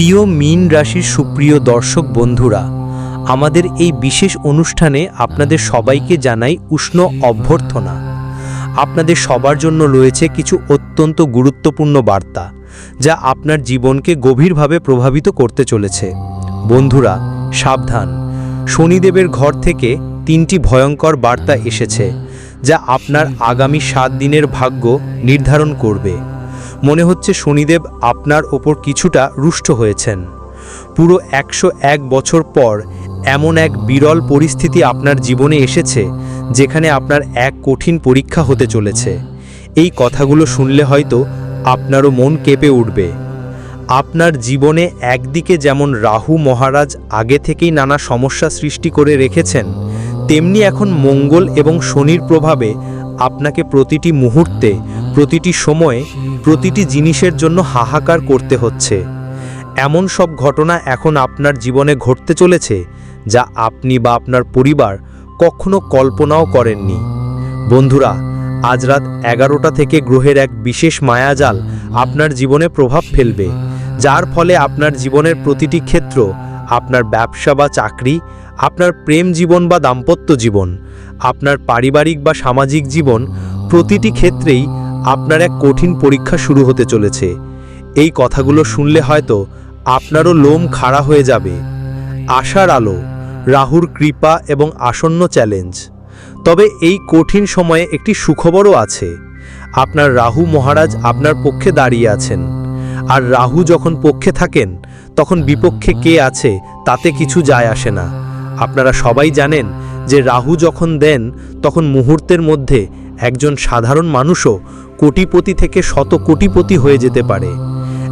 প্রিয় মীন রাশির সুপ্রিয় দর্শক বন্ধুরা, আমাদের এই বিশেষ অনুষ্ঠানে আপনাদের সবাইকে জানাই উষ্ণ অভ্যর্থনা। আপনাদের সবার জন্য রয়েছে কিছু অত্যন্ত গুরুত্বপূর্ণ বার্তা, যা আপনার জীবনকে গভীরভাবে প্রভাবিত করতে চলেছে। বন্ধুরা, সাবধান। শনিদেবের ঘর থেকে তিনটি ভয়ঙ্কর বার্তা এসেছে, যা আপনার আগামী সাত দিনের ভাগ্য নির্ধারণ করবে। মনে হচ্ছে শনিদেব আপনার ওপর কিছুটা রুষ্ট হয়েছেন। পুরো একশো এক বছর পর এমন এক বিরল পরিস্থিতি আপনার জীবনে এসেছে, যেখানে আপনার এক কঠিন পরীক্ষা হতে চলেছে। এই কথাগুলো শুনলে হয়তো আপনারও মন কেঁপে উঠবে। আপনার জীবনে একদিকে যেমন রাহু মহারাজ আগে থেকেই নানা সমস্যা সৃষ্টি করে রেখেছেন, তেমনি এখন মঙ্গল এবং শনির প্রভাবে আপনাকে প্রতিটি মুহূর্তে প্রতিটি সময়ে প্রতিটি জিনিসের জন্য হাহাকার করতে হচ্ছে। এমন সব ঘটনা এখন আপনার জীবনে ঘটতে চলেছে, যা আপনি বা আপনার পরিবার কখনো কল্পনাও করেননি। বন্ধুরা, আজ রাত এগারোটা থেকে গ্রহের এক বিশেষ মায়াজাল আপনার জীবনে প্রভাব ফেলবে, যার ফলে আপনার জীবনের প্রতিটি ক্ষেত্র, আপনার ব্যবসা বা চাকরি, আপনার প্রেম জীবন বা দাম্পত্য জীবন, আপনার পারিবারিক বা সামাজিক জীবন প্রতিটি ক্ষেত্রেই আপনার এক কঠিন পরীক্ষা শুরু হতে চলেছে। এই কথাগুলো শুনলে হয়তো আপনারও লোম খাড়া হয়ে যাবে। আশার আলো, রাহুর কৃপা এবং আসন্ন চ্যালেঞ্জ। তবে এই কঠিন সময়ে একটি সুখবরও আছে। আপনার রাহু মহারাজ আপনার পক্ষে দাঁড়িয়ে আছেন। আর রাহু যখন পক্ষে থাকেন, তখন বিপক্ষে কে আছে তাতে কিছু যায় আসে না। আপনারা সবাই জানেন যে রাহু যখন দেন, তখন মুহূর্তের মধ্যে একজন সাধারণ মানুষও কোটিপতি থেকে শত কোটিপতি হয়ে যেতে পারে।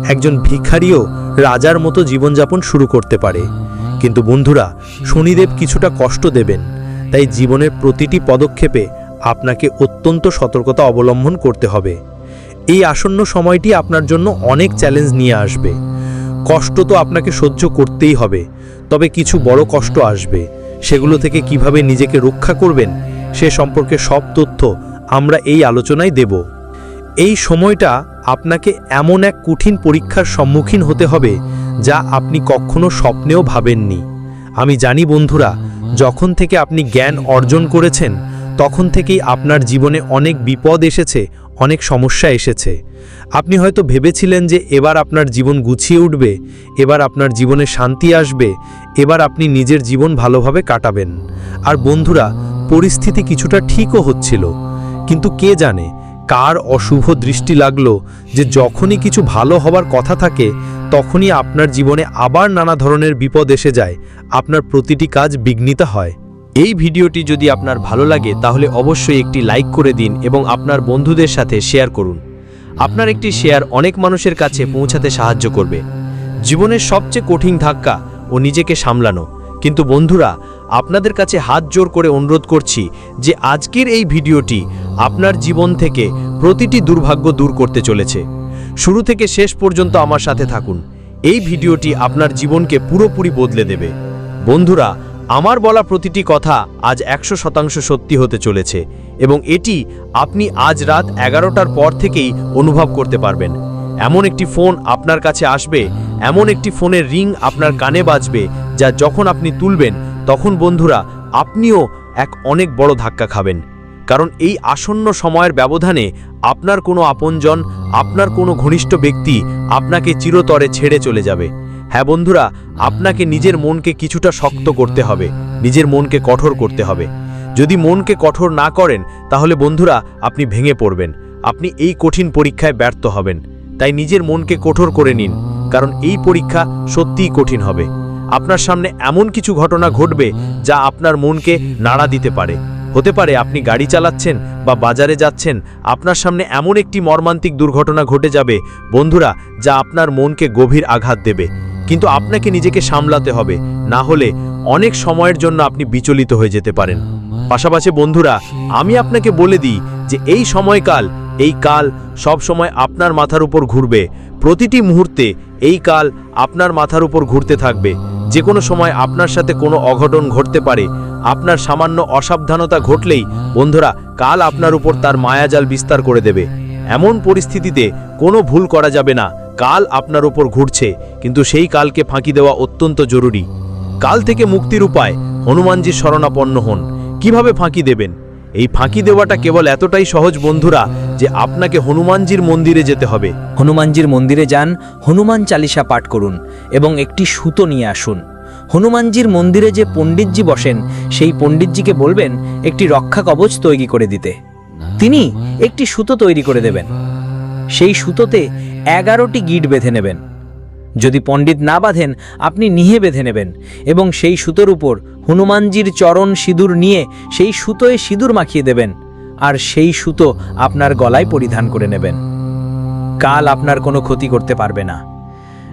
একজন ভিখারিও রাজার মতো জীবনযাপন শুরু করতে পারে। কিন্তু বন্ধুরা, শনিদেব কিছুটা কষ্ট দেবেন। তাই জীবনের প্রতিটি পদক্ষেপে আপনাকে অত্যন্ত সতর্কতা অবলম্বন করতে হবে। এই আসন্ন সময়টি আপনার জন্য অনেক চ্যালেঞ্জ নিয়ে আসবে। কষ্ট তো আপনাকে সহ্য করতেই হবে, তবে কিছু বড় কষ্ট আসবে। সেগুলো থেকে কীভাবে নিজেকে রক্ষা করবেন, সে সম্পর্কে সব তথ্য আমরা এই আলোচনায় দেব। এই সময়টা আপনাকে এমন এক কঠিন পরীক্ষার সম্মুখীন হতে হবে যা আপনি কখনো স্বপ্নেও ভাবেননি। আমি জানি বন্ধুরা, যখন থেকে আপনি জ্ঞান অর্জন করেছেন, তখন থেকেই আপনার জীবনে অনেক বিপদ এসেছে, অনেক সমস্যা এসেছে। আপনি হয়তো ভেবেছিলেন যে এবার আপনার জীবন গুছিয়ে উঠবে, এবার আপনার জীবনে শান্তি আসবে, এবার আপনি নিজের জীবন ভালোভাবে কাটাবেন। আর বন্ধুরা, পরিস্থিতি কিছুটা ঠিকও হচ্ছিল। কিন্তু কে জানে, কার অশুভ দৃষ্টি লাগল যে যখনই কিছু ভালো হবার কথা থাকে, তখনই আপনার জীবনে আবার নানা ধরনের বিপদ এসে যায়, আপনার প্রতিটি কাজ বিঘ্নিত হয়। এই ভিডিওটি যদি আপনার ভালো লাগে, তাহলে অবশ্যই একটি লাইক করে দিন এবং আপনার বন্ধুদের সাথে শেয়ার করুন। আপনার একটি শেয়ার অনেক মানুষের কাছে পৌঁছাতে সাহায্য করবে। জীবনের সবচেয়ে কঠিন ধাক্কা ও নিজেকে সামলানো। কিন্তু বন্ধুরা, আপনাদের কাছে হাত জোর করে অনুরোধ করছি যে আজকের এই ভিডিওটি আপনার জীবন থেকে প্রতিটি দুর্ভাগ্য দূর করতে চলেছে। শুরু থেকে শেষ পর্যন্ত আমার সাথে থাকুন। এই ভিডিওটি আপনার জীবনকে পুরোপুরি বদলে দেবে। বন্ধুরা, আমার বলা প্রতিটি কথা আজ একশো শতাংশ সত্যি হতে চলেছে এবং এটি আপনি আজ রাত এগারোটার পর থেকেই অনুভব করতে পারবেন। এমন একটি ফোন আপনার কাছে আসবে, এমন একটি ফোনের রিং আপনার কানে বাজবে, যা যখন আপনি তুলবেন, তখন বন্ধুরা, আপনিও এক অনেক বড় ধাক্কা খাবেন। কারণ এই আসন্ন সময়ের ব্যবধানে আপনার কোনো আপনজন, আপনার কোনো ঘনিষ্ঠ ব্যক্তি আপনাকে চিরতরে ছেড়ে চলে যাবে। হ্যাঁ বন্ধুরা, আপনাকে নিজের মনকে কিছুটা শক্ত করতে হবে, নিজের মনকে কঠোর করতে হবে। যদি মনকে কঠোর না করেন, তাহলে বন্ধুরা, আপনি ভেঙে পড়বেন। আপনি এই কঠিন পরীক্ষায় ব্যর্থ হবেন। তাই নিজের মনকে কঠোর করে নিন, কারণ এই পরীক্ষা সত্যিই কঠিন হবে। আপনার সামনে এমন কিছু ঘটনা ঘটবে যা আপনার মনকে নাড়া দিতে পারে। হতে পারে আপনি গাড়ি চালাচ্ছেন বা বাজারে যাচ্ছেন, আপনার সামনে এমন একটি মর্মান্তিক দুর্ঘটনা ঘটে যাবে, বন্ধুরা, যা আপনার মনকে গভীর আঘাত দেবে। কিন্তু আপনাকে নিজেকে সামলাতে হবে, না হলে অনেক সময়ের জন্য আপনি বিচলিত হয়ে যেতে পারেন। পাশাপাশি বন্ধুরা, আমি আপনাকে বলে দিই যে এই সময়কাল, এই কাল সব সময় আপনার মাথার উপর ঘুরবে। প্রতিটি মুহূর্তে এই কাল আপনার মাথার উপর ঘুরতে থাকবে। যে কোনো সময় আপনার সাথে কোনো অঘটন ঘটতে পারে আপনার সামান্য অসাবধানতা ঘটলেই বন্ধুরা, কাল আপনার উপর তার মায়াজাল বিস্তার করে দেবে। এমন পরিস্থিতিতে কোনো ভুল করা যাবে না। কাল আপনার ওপর ঘুরছে, কিন্তু সেই কালকে ফাঁকি দেওয়া অত্যন্ত জরুরি। কাল থেকে মুক্তির উপায় হনুমানজির শরণাপন্ন হন। কীভাবে ফাঁকি দেবেন? এই ফাঁকি দেওয়াটা কেবল এতটাই সহজ বন্ধুরা, যে আপনাকে হনুমানজির মন্দিরে যেতে হবে। হনুমানজির মন্দিরে যান, হনুমান চালিসা পাঠ করুন এবং একটি সুতো নিয়ে আসুন। হনুমানজির মন্দিরে যে পণ্ডিতজি বসেন, সেই পণ্ডিতজিকে বলবেন, একটি রক্ষা কবচ তৈরি করে দিতে। তিনি একটি সুতো তৈরি করে দেবেন। সেই সুতোতে এগারোটি গিট বেঁধে নেবেন। যদি পণ্ডিত না বাঁধেন, আপনি নিহে বেঁধে নেবেন এবং সেই সুতোর উপর হনুমানজির চরণ সিঁদুর নিয়ে সেই সুতোয় সিঁদুর মাখিয়ে দেবেন আর সেই সুতো আপনার গলায় পরিধান করে নেবেন। কাল আপনার কোনো ক্ষতি করতে পারবে না।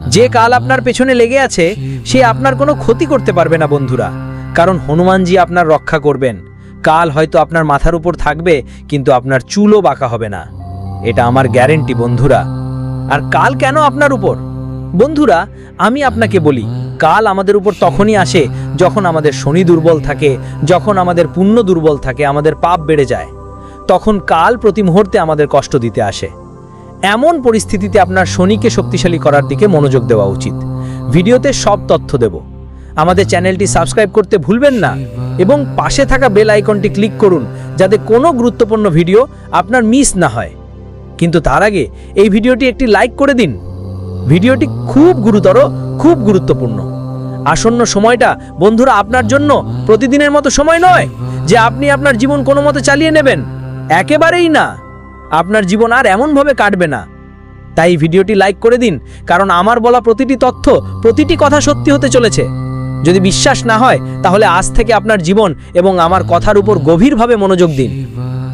যে কাল আপনার পেছনে লেগে আছে, সে আপনার কোনো ক্ষতি করতে পারবে না, বন্ধুরা। কারণ হনুমানজি আপনার রক্ষা করবেন। কাল হয়তো আপনার মাথার উপর থাকবে, কিন্তু আপনার চুলও বাঁকা হবে না। এটা আমার গ্যারেন্টি, বন্ধুরা। আর কাল কেন আপনার উপর? বন্ধুরা, আমি আপনাকে বলি, কাল আমাদের উপর তখনই আসে যখন আমাদের শনি দুর্বল থাকে, যখন আমাদের পুণ্য দুর্বল থাকে, আমাদের পাপ বেড়ে যায়। তখন কাল প্রতি মুহূর্তে আমাদের কষ্ট দিতে আসে। এমন পরিস্থিতিতে আপনার শনিকে শক্তিশালী করার দিকে মনোযোগ দেওয়া উচিত। ভিডিওতে সব তথ্য দেব। আমাদের চ্যানেলটি সাবস্ক্রাইব করতে ভুলবেন না এবং পাশে থাকা বেল আইকনটি ক্লিক করুন যাতে কোনো গুরুত্বপূর্ণ ভিডিও আপনার মিস না হয়। কিন্তু তার আগে এই ভিডিওটি একটি লাইক করে দিন। ভিডিওটি খুব গুরুতর, খুব গুরুত্বপূর্ণ। আসন্ন সময়টা বন্ধুরা আপনার জন্য প্রতিদিনের মতো সময় নয় যে আপনি আপনার জীবন কোনো মতে চালিয়ে নেবেন। একেবারেই না। আপনার জীবন আর এমনভাবে কাটবে না। তাই ভিডিওটি লাইক করে দিন, কারণ আমার বলা প্রতিটি তথ্য, প্রতিটি কথা সত্যি হতে চলেছে। যদি বিশ্বাস না হয়, তাহলে আজ থেকে আপনার জীবন এবং আমার কথার উপর গভীরভাবে মনোযোগ দিন।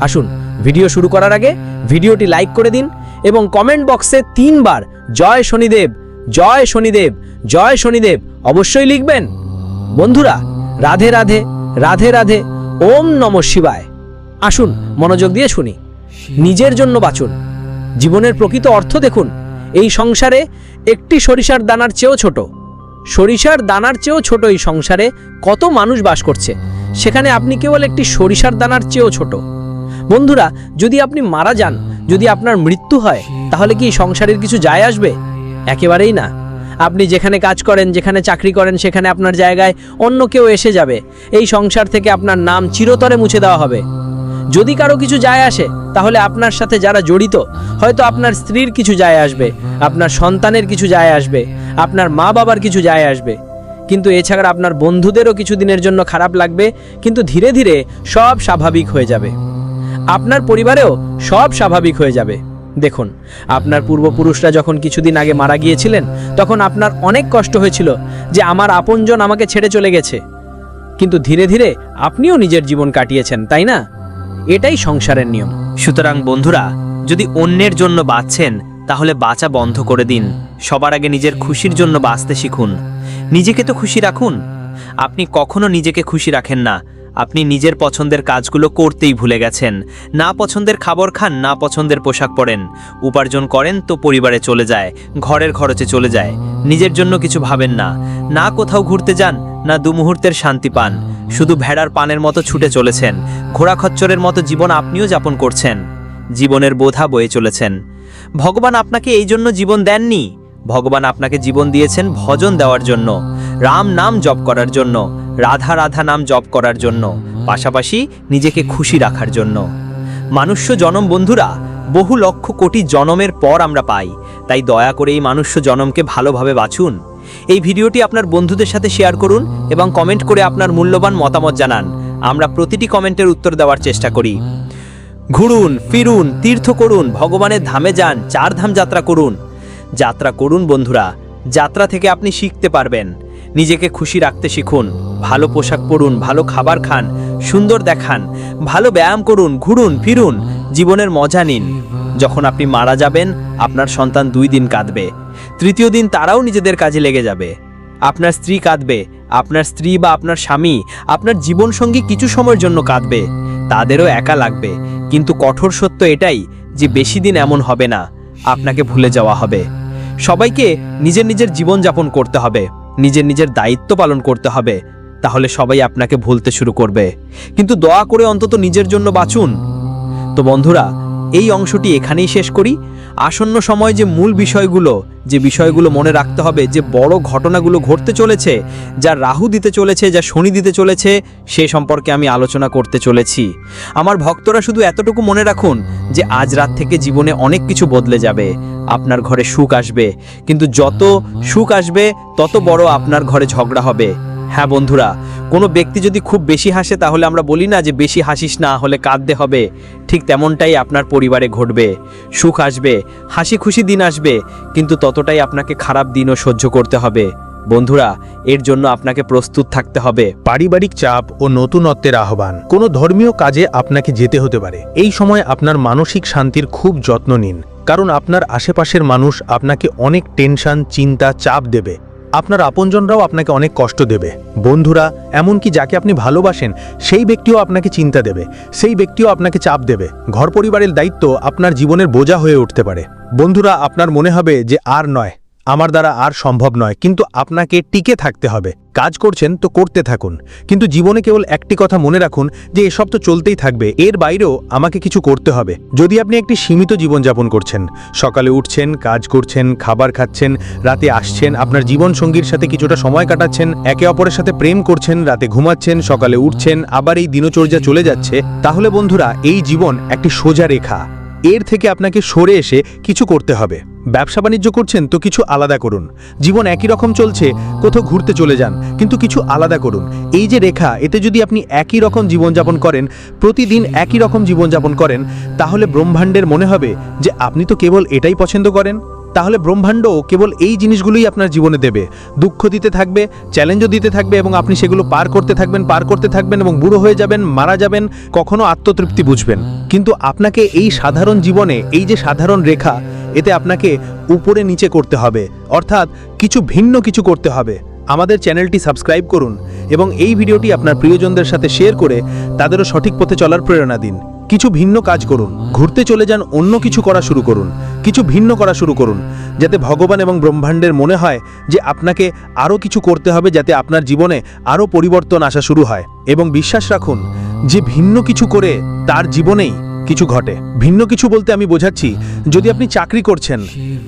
আসুন, ভিডিও শুরু করার আগে ভিডিওটি লাইক করে দিন এবং কমেন্ট বক্সে তিনবার, জয় শনিদেব জয় শনিদেব জয় শনিদেব অবশ্যই লিখবেন। বন্ধুরা, রাধে রাধে রাধে রাধে, ওম নম শিবায়। আসুন, মনোযোগ দিয়ে শুনি। নিজের জন্য বাঁচুন। জীবনের প্রকৃত অর্থ দেখুন, এই সংসারে একটি সরিষার দানার চেয়েও ছোট। সরিষার দানার চেয়েও ছোট এই সংসারে কত মানুষ বাস করছে। সেখানে আপনি কেবল একটি সরিষার দানার চেয়েও ছোট। বন্ধুরা, যদি আপনি মারা যান, যদি আপনার মৃত্যু হয়, তাহলে কি সংসারের কিছু যায় আসবে? একেবারেই না। আপনি যেখানে কাজ করেন, যেখানে চাকরি করেন, সেখানে আপনার জায়গায় অন্য কেউ এসে যাবে। এই সংসার থেকে আপনার নাম চিরতরে মুছে দেওয়া হবে। যদি কারও কিছু যায় আসে, তাহলে আপনার সাথে যারা জড়িত, হয়তো আপনার স্ত্রীর কিছু যায় আসবে, আপনার সন্তানের কিছু যায় আসবে, আপনার মা বাবার কিছু যায় আসবে। কিন্তু এছাড়া আপনার বন্ধুদেরও কিছু দিনের জন্য খারাপ লাগবে, কিন্তু ধীরে ধীরে সব স্বাভাবিক হয়ে যাবে। আপনার পরিবারেও সব স্বাভাবিক হয়ে যাবে। দেখুন, আপনার পূর্বপুরুষরা যখন কিছুদিন আগে মারা গিয়েছিলেন, তখন আপনার অনেক কষ্ট হয়েছিল যে আমার আপনজন আমাকে ছেড়ে চলে গেছে। কিন্তু ধীরে ধীরে আপনিও নিজের জীবন কাটিয়েছেন, তাই না? এটাই সংসারের নিয়ম। সুতরাং বন্ধুরা, যদি অন্যের জন্য বাঁচছেন, তাহলে বাঁচা বন্ধ করে দিন। সবার আগে নিজের খুশির জন্য বাঁচতে শিখুন। নিজেকে তো খুশি রাখুন। আপনি কখনো নিজেকে খুশি রাখেন না। আপনি নিজের পছন্দের কাজগুলো করতেই ভুলে গেছেন। না পছন্দের খাবার খান, না পছন্দের পোশাক পরেন। উপার্জন করেন তো পরিবারে চলে যায়, ঘরের খরচে চলে যায়। নিজের জন্য কিছু ভাবেন না। না কোথাও ঘুরতে যান, না দু মুহূর্তের শান্তি পান। শুধু ভেড়ার পানের মতো ছুটে চলেছেন। ঘোড়া খচ্চরের মতো জীবন আপনিও যাপন করছেন। জীবনের বোধা বয়ে চলেছেন। ভগবান আপনাকে এই জন্য জীবন দেননি। ভগবান আপনাকে জীবন দিয়েছেন ভজন দেওয়ার জন্য। রাম নাম জপ করার জন্য। রাধা রাধা নাম জপ করার জন্য, পাশাপাশি নিজেকে খুশি রাখার জন্য। মানুষ্য জনম বন্ধুরা, বহু লক্ষ কোটি জনমের পর আমরা পাই, তাই দয়া করে এই মানুষ্য জনমকে ভালোভাবে বাছুন এই ভিডিওটি আপনার বন্ধুদের সাথে শেয়ার করুন এবং কমেন্ট করে আপনার মূল্যবান মতামত জানান। আমরা প্রতিটি কমেন্টের উত্তর দেওয়ার চেষ্টা করি। ঘুরুন, ফিরুন, তীর্থ করুন, ভগবানের ধামে যান, চার ধাম যাত্রা করুন। যাত্রা করুন বন্ধুরা, যাত্রা থেকে আপনি শিখতে পারবেন। নিজেকে খুশি রাখতে শিখুন। ভালো পোশাক পরুন, ভালো খাবার খান, সুন্দর দেখান, ভালো ব্যায়াম করুন, ঘুরুন, ফিরুন, জীবনের মজা নিন। যখন আপনি মারা যাবেন, আপনার সন্তান দুই দিন কাঁদবে। তৃতীয় দিন তারাও নিজেদের কাজে লেগে যাবে। আপনার স্ত্রী কাঁদবে, আপনার স্ত্রী বা আপনার স্বামী, আপনার জীবনসঙ্গী কিছু সময়ের জন্য কাঁদবে। তাদেরও একা লাগবে। কিন্তু কঠোর সত্য এটাই যে বেশি দিন এমন হবে না, আপনাকে ভুলে যাওয়া হবে। সবাইকে নিজের নিজের জীবন যাপন করতে হবে, নিজের নিজের দায়িত্ব পালন করতে হবে। তাহলে সবাই আপনাকে ভুলতে শুরু করবে। কিন্তু দয়া করে অন্তত নিজের জন্য বাঁচুন। তো বন্ধুরা, এই অংশটি এখানেই শেষ করি। আসন্ন সময় যে মূল বিষয়গুলো, যে বিষয়গুলো মনে রাখতে হবে, যে বড় ঘটনাগুলো ঘটতে চলেছে, যা রাহু দিতে চলেছে, যা শনি দিতে চলেছে, সে সম্পর্কে আমি আলোচনা করতে চলেছি। আমার ভক্তরা শুধু এতটুকু মনে রাখুন যে আজ রাত থেকে জীবনে অনেক কিছু বদলে যাবে। আপনার ঘরে সুখ আসবে। কিন্তু যত সুখ আসবে, তত বড় আপনার ঘরে ঝগড়া হবে। হ্যাঁ বন্ধুরা, কোনো ব্যক্তি যদি খুব বেশি হাসে তাহলে আমরা বলি না যে বেশি হাসিস না, হলে কাঁদতে হবে। ঠিক তেমনটাই আপনার পরিবারে ঘটবে। সুখ আসবে, হাসি খুশি দিন আসবে, কিন্তু ততটাই আপনাকে খারাপ দিনও সহ্য করতে হবে। বন্ধুরা, এর জন্য আপনাকে প্রস্তুত থাকতে হবে। পারিবারিক চাপ ও নতুনত্বের আহ্বান। কোনো ধর্মীয় কাজে আপনাকে যেতে হতে পারে। এই সময় আপনার মানসিক শান্তির খুব যত্ন নিন। কারণ আপনার আশেপাশের মানুষ আপনাকে অনেক টেনশন, চিন্তা, চাপ দেবে। আপনার আপনজনরাও আপনাকে অনেক কষ্ট দেবে। বন্ধুরা, এমনকি যাকে আপনি ভালোবাসেন, সেই ব্যক্তিও আপনাকে চিন্তা দেবে, সেই ব্যক্তিও আপনাকে চাপ দেবে। ঘর পরিবারের দায়িত্ব আপনার জীবনের বোঝা হয়ে উঠতে পারে। বন্ধুরা, আপনার মনে হবে যে আর নয়। আমার দ্বারা আর সম্ভব নয়, কিন্তু আপনাকে টিকে থাকতে হবে। কাজ করছেন তো করতে থাকুন। কিন্তু জীবনে কেবল একটি কথা মনে রাখুন যে, এসব তো চলতেই থাকবে। এর বাইরেও আমাকে কিছু করতে হবে। যদি আপনি একটি সীমিত জীবনযাপন করছেন, সকালে উঠছেন, কাজ করছেন, খাবার খাচ্ছেন, রাতে আসছেন, আপনার জীবন সঙ্গীর সাথে কিছুটা সময় কাটাচ্ছেন, একে অপরের সাথে প্রেম করছেন, রাতে ঘুমাচ্ছেন, সকালে উঠছেন, আবার এই দিনচর্যা চলে যাচ্ছে, তাহলে বন্ধুরা, এই জীবন একটি সোজা রেখা। এর থেকে আপনাকে সরে এসে কিছু করতে হবে। ব্যবসা বাণিজ্য করছেন তো কিছু আলাদা করুন। জীবন একই রকম চলছে, কোথাও ঘুরতে চলে যান, কিন্তু কিছু আলাদা করুন। এই যে রেখা, এতে যদি আপনি একই রকম জীবনযাপন করেন, প্রতিদিন একই রকম জীবনযাপন করেন, তাহলে ব্রহ্মাণ্ডের মনে হবে যে আপনি তো কেবল এটাই পছন্দ করেন। তাহলে ব্রহ্মাণ্ড কেবল এই জিনিসগুলোই আপনার জীবনে দেবে। দুঃখ দিতে থাকবে চ্যালেঞ্জও দিতে থাকবে এবং আপনি সেগুলো পার করতে থাকবেন, পার করতে থাকবেন এবং বুড়ো হয়ে যাবেন, মারা যাবেন, কখনো আত্মতৃপ্তি বুঝবেন। কিন্তু আপনাকে এই সাধারণ জীবনে, এই যে সাধারণ রেখা এতে আপনাকে উপরে নিচে করতে হবে। অর্থাৎ কিছু ভিন্ন কিছু করতে হবে। আমাদের চ্যানেলটি সাবস্ক্রাইব করুন এবং এই ভিডিওটি আপনার প্রিয়জনদের সাথে শেয়ার করে তাদেরও সঠিক পথে চলার প্রেরণা দিন। কিছু ভিন্ন কাজ করুন। ঘুরতে চলে যান, অন্য কিছু করা শুরু করুন। কিছু ভিন্ন করা শুরু করুন, যাতে ভগবান এবং ব্রহ্মাণ্ডের মনে হয় যে আপনাকে আরও কিছু করতে হবে যাতে আপনার জীবনে আরও পরিবর্তন আসা শুরু হয়। এবং বিশ্বাস রাখুন, যে ভিন্ন কিছু করে তার জীবনেই কিছু ঘটে। ভিন্ন কিছু বলতে আমি বোঝাচ্ছি। যদি আপনি চাকরি করছেন,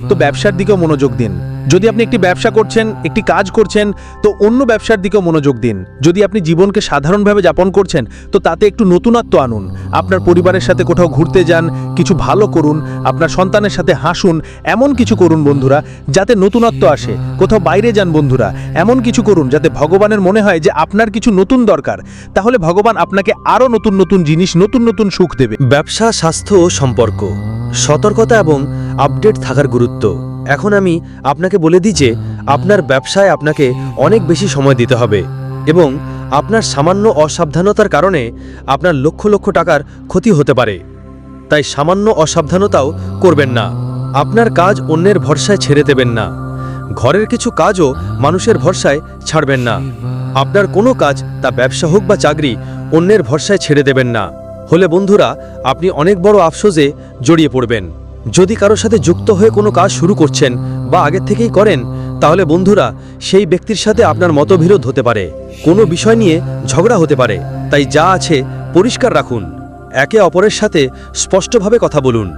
তো ব্যবসার দিকেও মনোযোগ দিন। যদি আপনি একটি ব্যবসা করছেন, একটি কাজ করছেন, তো অন্য ব্যবসার দিকেও মনোযোগ দিন। যদি আপনি জীবনকে সাধারণভাবে যাপন করছেন, তো তাতে একটু নতুনত্ব আনুন। আপনার পরিবারের সাথে কোথাও ঘুরতে যান, কিছু ভালো করুন, আপনার সন্তানের সাথে হাসুন, এমন কিছু করুন বন্ধুরা, যাতে নতুনত্ব আসে। কোথাও বাইরে যান বন্ধুরা, এমন কিছু করুন যাতে ভগবানের মনে হয় যে আপনার কিছু নতুন দরকার। তাহলে ভগবান আপনাকে আরও নতুন নতুন জিনিস, নতুন নতুন সুখ দেবে। ব্যবসা, স্বাস্থ্য ও সম্পর্ক। সতর্কতা এবং আপডেট থাকার গুরুত্ব। এখন আমি আপনাকে বলে দিই যে আপনার ব্যবসায় আপনাকে অনেক বেশি সময় দিতে হবে এবং আপনার সামান্য অসাবধানতার কারণে আপনার লক্ষ লক্ষ টাকার ক্ষতি হতে পারে। তাই সামান্য অসাবধানতাও করবেন না। আপনার কাজ অন্যের ভরসায় ছেড়ে দেবেন না। ঘরের কিছু কাজও মানুষের ভরসায় ছাড়বেন না। আপনার কোনো কাজ তা ব্যবসা হোক বা চাকরি অন্যের ভরসায় ছেড়ে দেবেন না। হলে বন্ধুরা, আপনি অনেক বড় আফসোসে জড়িয়ে পড়বেন। যদি কারোর সাথে যুক্ত হয়ে কোনো কাজ শুরু করছেন বা আগের থেকেই করেন, তাহলে বন্ধুরা, সেই ব্যক্তির সাথে আপনার মতবিরোধ হতে পারে। কোনো বিষয় নিয়ে ঝগড়া হতে পারে। তাই যা আছে, পরিষ্কার রাখুন। একে অপরের সাথে স্পষ্টভাবে কথা বলুন।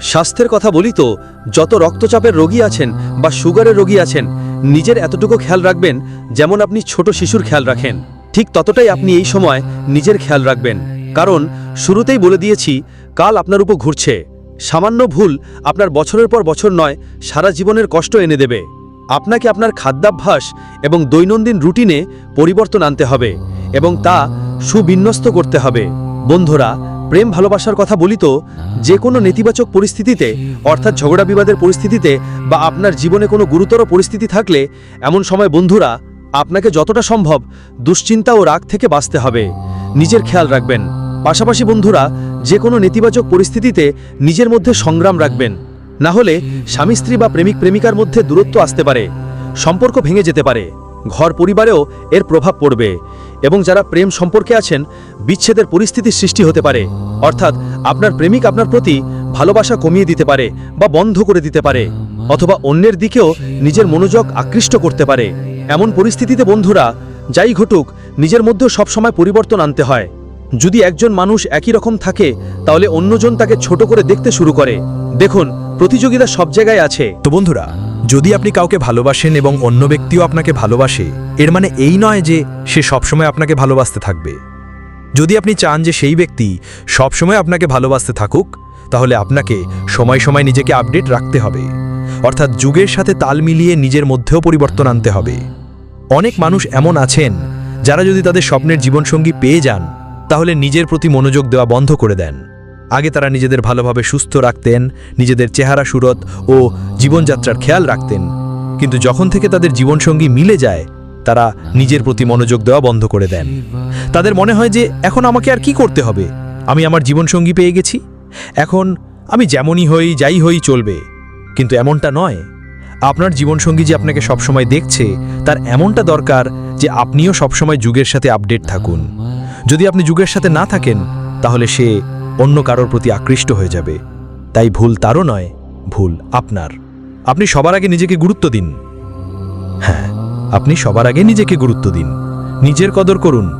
স্বাস্থ্যের কথা বলি তো, যত রক্তচাপের রোগী আছেন বা সুগারের রোগী আছেন, নিজের এতটুকু খেয়াল রাখবেন যেমন আপনি ছোট শিশুর খেয়াল রাখেন। ঠিক ততটাই আপনি এই সময় নিজের খেয়াল রাখবেন। কারণ, শুরুতেই বলে দিয়েছি, কাল আপনার উপর ঘুরছে। সামান্য ভুল আপনার বছরের পর বছর নয়, সারা জীবনের কষ্ট এনে দেবে। আপনাকে আপনার খাদ্যাভ্যাস এবং দৈনন্দিন রুটিনে পরিবর্তন আনতে হবে এবং তা সুবিন্যস্ত করতে হবে। বন্ধুরা, প্রেম ভালোবাসার কথা বলি তো যে কোনো নেতিবাচক পরিস্থিতিতে, অর্থাৎ ঝগড়া বিবাদের পরিস্থিতিতে বা আপনার জীবনে কোনো গুরুতর পরিস্থিতি থাকলে, এমন সময় বন্ধুরা, আপনাকে যতটা সম্ভব দুশ্চিন্তা ও রাগ থেকে বাঁচতে হবে। নিজের খেয়াল রাখবেন। পাশাপাশি বন্ধুরা যে কোনো নেতিবাচক পরিস্থিতিতে নিজের মধ্যে সংগ্রাম রাখবেন। না হলে স্বামী, স্ত্রী বা প্রেমিক, প্রেমিকার মধ্যে দূরত্ব আসতে পারে, সম্পর্ক ভেঙে যেতে পারে, ঘর পরিবারেও এর প্রভাব পড়বে এবং যারা প্রেম সম্পর্কে আছেন, বিচ্ছেদের পরিস্থিতির সৃষ্টি হতে পারে। অর্থাৎ আপনার প্রেমিক আপনার প্রতি ভালোবাসা কমিয়ে দিতে পারে বা বন্ধ করে দিতে পারে অথবা অন্যের দিকেও নিজের মনোযোগ আকৃষ্ট করতে পারে। এমন পরিস্থিতিতে বন্ধুরা, যাই ঘটুক, নিজের মধ্যেও সবসময় পরিবর্তন আনতে হয়। যদি একজন মানুষ একই রকম থাকে, তাহলে অন্যজন তাকে ছোট করে দেখতে শুরু করে। দেখুন, প্রতিযোগিতা সব জায়গায় আছে। তো বন্ধুরা, যদি আপনি কাউকে ভালোবাসেন এবং অন্য ব্যক্তিও আপনাকে ভালোবাসে, এর মানে এই নয় যে সে সবসময় আপনাকে ভালোবাসতে থাকবে। যদি আপনি চান যে সেই ব্যক্তি সবসময় আপনাকে ভালোবাসতে থাকুক, তাহলে আপনাকে সময় সময় নিজেকে আপডেট রাখতে হবে। অর্থাৎ যুগের সাথে তাল মিলিয়ে নিজের মধ্যেও পরিবর্তন আনতে হবে। অনেক মানুষ এমন আছেন, যারা যদি তাদের স্বপ্নের জীবনসঙ্গী পেয়ে যান তাহলে নিজের প্রতি মনোযোগ দেওয়া বন্ধ করে দেন। আগে তারা নিজেদের ভালোভাবে সুস্থ রাখতেন, নিজেদের চেহারা সুরত ও জীবনযাত্রার খেয়াল রাখতেন। কিন্তু যখন থেকে তাদের জীবনসঙ্গী মিলে যায়, তারা নিজের প্রতি মনোযোগ দেওয়া বন্ধ করে দেন। তাদের মনে হয় যে, এখন আমাকে আর কি করতে হবে? আমি আমার জীবনসঙ্গী পেয়ে গেছি? এখন আমি যেমনই হই, যাই হই চলবে। কিন্তু এমনটা নয়। আপনার জীবনসঙ্গী যে আপনাকে সবসময় দেখছে, তার এমনটা দরকার যে, আপনিও সবসময় যুগের সাথে আপডেট থাকুন। যদি আপনি যুগের সাথে না থাকেন, তাহলে সে অন্য কারোর প্রতি আকৃষ্ট হয়ে যাবে। তাই ভুল তারও নয়, ভুল আপনার। আপনি সবার আগে নিজেকে গুরুত্ব দিন। হ্যাঁ আপনি সবার আগে নিজেকে গুরুত্ব দিন। নিজের কদর করুন।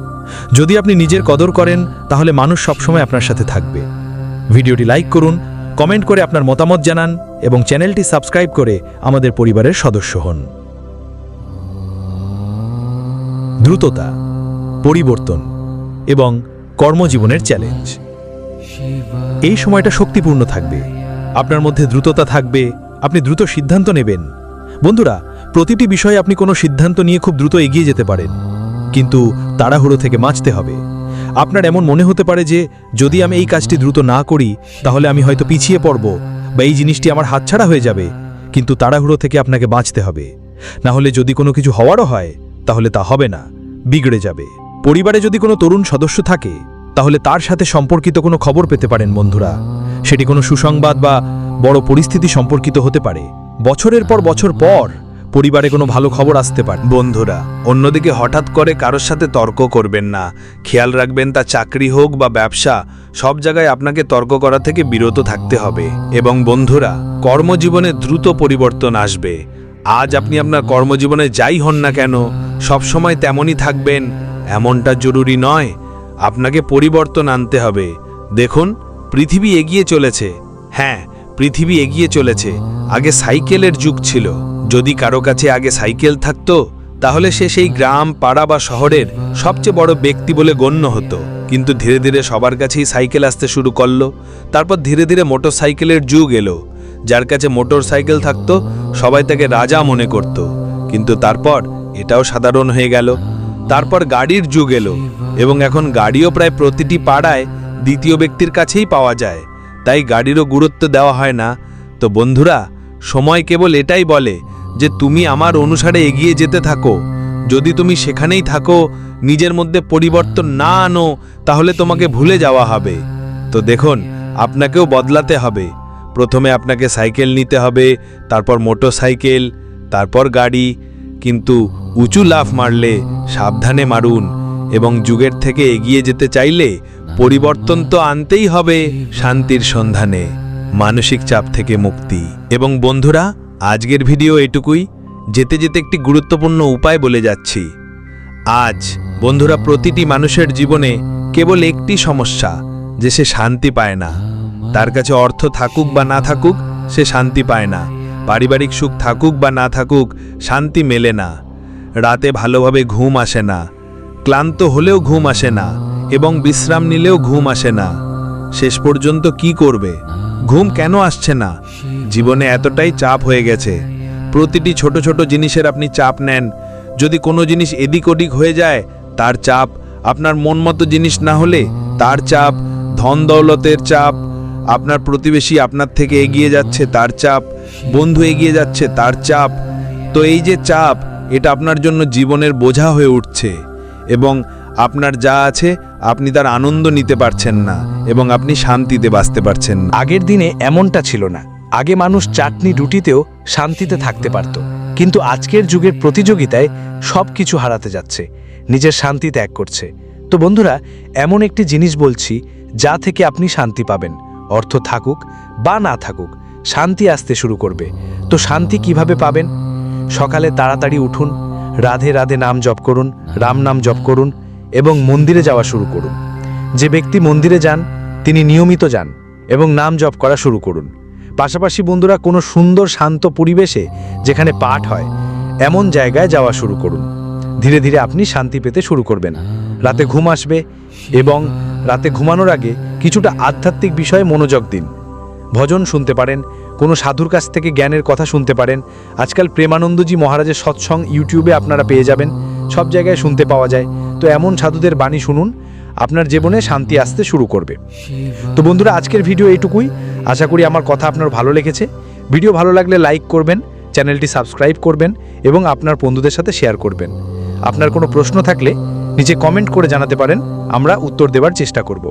যদি আপনি নিজের কদর করেন, তাহলে মানুষ সবসময় আপনার সাথে থাকবে। ভিডিওটি লাইক করুন, কমেন্ট করে আপনার মতামত জানান এবং চ্যানেলটি সাবস্ক্রাইব করে আমাদের পরিবারের সদস্য হন। দ্রুততা, পরিবর্তন। এবং কর্মজীবনের চ্যালেঞ্জ। এই সময়টা শক্তিপূর্ণ থাকবে। আপনার মধ্যে দ্রুততা থাকবে। আপনি দ্রুত সিদ্ধান্ত নেবেন। বন্ধুরা, প্রতিটি বিষয়ে আপনি কোনো সিদ্ধান্ত নিয়ে খুব দ্রুত এগিয়ে যেতে পারেন। কিন্তু তাড়াহুড়ো থেকে বাঁচতে হবে। আপনার এমন মনে হতে পারে যে, যদি আমি এই কাজটি দ্রুত না করি, তাহলে আমি হয়তো পিছিয়ে পড়ব বা এই জিনিসটি আমার হাতছাড়া হয়ে যাবে। কিন্তু তাড়াহুড়ো থেকে আপনাকে বাঁচতে হবে। না হলে যদি কোনো কিছু হওয়ারও হয়, তাহলে তা হবে না। বিগড়ে যাবে। পরিবারে যদি কোনো তরুণ সদস্য থাকে, তাহলে তার সাথে সম্পর্কিত কোনো খবর পেতে পারেন বন্ধুরা। সেটি কোনো সুসংবাদ বা বড় পরিস্থিতি সম্পর্কিত হতে পারে। বছরের পর বছর পর পরিবারে কোনো ভালো খবর আসতে পারে। বন্ধুরা, অন্যদিকে হঠাৎ করে কারোর সাথে তর্ক করবেন না। খেয়াল রাখবেন তা চাকরি হোক বা ব্যবসা, সব জায়গায় আপনাকে তর্ক করা থেকে বিরত থাকতে হবে। এবং বন্ধুরা, কর্মজীবনে দ্রুত পরিবর্তন আসবে। আজ আপনি আপনার কর্মজীবনে যাই হন না কেন, সবসময় তেমনই থাকবেন। এমনটা জরুরি নয়। আপনাকে পরিবর্তন আনতে হবে। দেখুন, পৃথিবী এগিয়ে চলেছে। হ্যাঁ পৃথিবী এগিয়ে চলেছে। আগে সাইকেলের যুগ ছিল। যদি কারও কাছে আগে সাইকেল থাকতো, তাহলে সে সেই গ্রাম, পাড়া বা শহরের সবচেয়ে বড় ব্যক্তি বলে গণ্য হতো। কিন্তু ধীরে ধীরে সবার কাছেই সাইকেল আসতে শুরু করল। তারপর ধীরে ধীরে মোটর সাইকেলের যুগ এলো। যার কাছে মোটর সাইকেল থাকতো, সবাই তাকে রাজা মনে করত। কিন্তু তারপর এটাও সাধারণ হয়ে গেল। তারপর গাড়ির যুগ এলো এবং এখন গাড়িও প্রায় প্রতিটি পাড়ায় দ্বিতীয় ব্যক্তির কাছেই পাওয়া যায়। তাই গাড়িরও গুরুত্ব দেওয়া হয় না। তো বন্ধুরা, সময় কেবল এটাই বলে যে তুমি আমার অনুসারে এগিয়ে যেতে থাকো। যদি তুমি সেখানেই থাকো, নিজের মধ্যে পরিবর্তন না আনো, তাহলে তোমাকে ভুলে যাওয়া হবে। তো দেখুন, আপনাকেও বদলাতে হবে। প্রথমে আপনাকে সাইকেল নিতে হবে, তারপর মোটর সাইকেল তারপর গাড়ি। কিন্তু উঁচু লাফ মারলে সাবধানে মারুন এবং যুগের থেকে এগিয়ে যেতে চাইলে পরিবর্তন তো আনতেই হবে শান্তির সন্ধানে, মানসিক চাপ থেকে মুক্তি। এবং বন্ধুরা, আজকের ভিডিও এটুকুই। যেতে যেতে একটি গুরুত্বপূর্ণ উপায় বলে যাচ্ছি। আজ বন্ধুরা প্রতিটি মানুষের জীবনে কেবল একটি সমস্যা, যে সে শান্তি পায় না। তার কাছে অর্থ থাকুক বা না থাকুক, সে শান্তি পায় না। পারিবারিক সুখ থাকুক বা না থাকুক, শান্তি মেলে না। রাতে ভালোভাবে ঘুম আসে না। ক্লান্ত হলেও ঘুম আসে না এবং বিশ্রাম নিলেও ঘুম আসে না। শেষ পর্যন্ত কি করবে? ঘুম কেন আসছে না? জীবনে এতটাই চাপ হয়ে গেছে। প্রতিটি ছোট ছোট জিনিসের আপনি চাপ নেন। যদি কোনো জিনিস এদিক ওদিক হয়ে যায়, তার চাপ, আপনার মন মতো জিনিস না হলে তার চাপ, ধন দৌলতের চাপ, আপনার প্রতিবেশী আপনার থেকে এগিয়ে যাচ্ছে তার চাপ, বন্ধু এগিয়ে যাচ্ছে তার চাপ। তো এই যে চাপ এটা আপনার জন্য জীবনের বোঝা হয়ে উঠছে এবং আপনার যা আছে আপনি তার আনন্দ নিতে পারছেন না এবং আপনি শান্তিতে বাঁচতে পারছেন না। আগের দিনে এমনটা ছিল না। আগে মানুষ চাটনি রুটিতেও শান্তিতে থাকতে পারত। কিন্তু আজকের যুগের প্রতিযোগিতায় সব কিছু হারাতে যাচ্ছে, নিজের শান্তি ত্যাগ করছে। তো বন্ধুরা, এমন একটি জিনিস বলছি, যা থেকে আপনি শান্তি পাবেন। অর্থ থাকুক বা না থাকুক, শান্তি আসতে শুরু করবে। তো শান্তি কীভাবে পাবেন? সকালে তাড়াতাড়ি উঠুন, রাধে রাধে নাম জপ করুন, রাম নাম জপ করুন এবং মন্দিরে যাওয়া শুরু করুন। যে ব্যক্তি মন্দিরে যান, তিনি নিয়মিত যান এবং নাম জপ করা শুরু করুন। পাশাপাশি বন্ধুরা, কোনো সুন্দর শান্ত পরিবেশে যেখানে পাঠ হয়, এমন জায়গায় যাওয়া শুরু করুন। ধীরে ধীরে আপনি শান্তি পেতে শুরু করবেন। রাতে ঘুম আসবে এবং রাতে ঘুমানোর আগে কিছুটা আধ্যাত্মিক বিষয়ে মনোযোগ দিন। ভজন শুনতে পারেন কোনো সাধুর কাছ থেকে জ্ঞানের কথা শুনতে পারেন। আজকাল প্রেমানন্দজি মহারাজের সৎসং ইউটিউবে আপনারা পেয়ে যাবেন। সব জায়গায় শুনতে পাওয়া যায়। তো এমন সাধুদের বাণী শুনুন, আপনার জীবনে শান্তি আসতে শুরু করবে। তো বন্ধুরা, আজকের ভিডিও এইটুকুই। আশা করি আমার কথা আপনার ভালো লেগেছে। ভিডিও ভালো লাগলে লাইক করবেন, চ্যানেলটি সাবস্ক্রাইব করবেন এবং আপনার বন্ধুদের সাথে শেয়ার করবেন। আপনার কোনো প্রশ্ন থাকলে নিচে কমেন্ট করে জানাতে পারেন। আমরা উত্তর দেওয়ার চেষ্টা করব।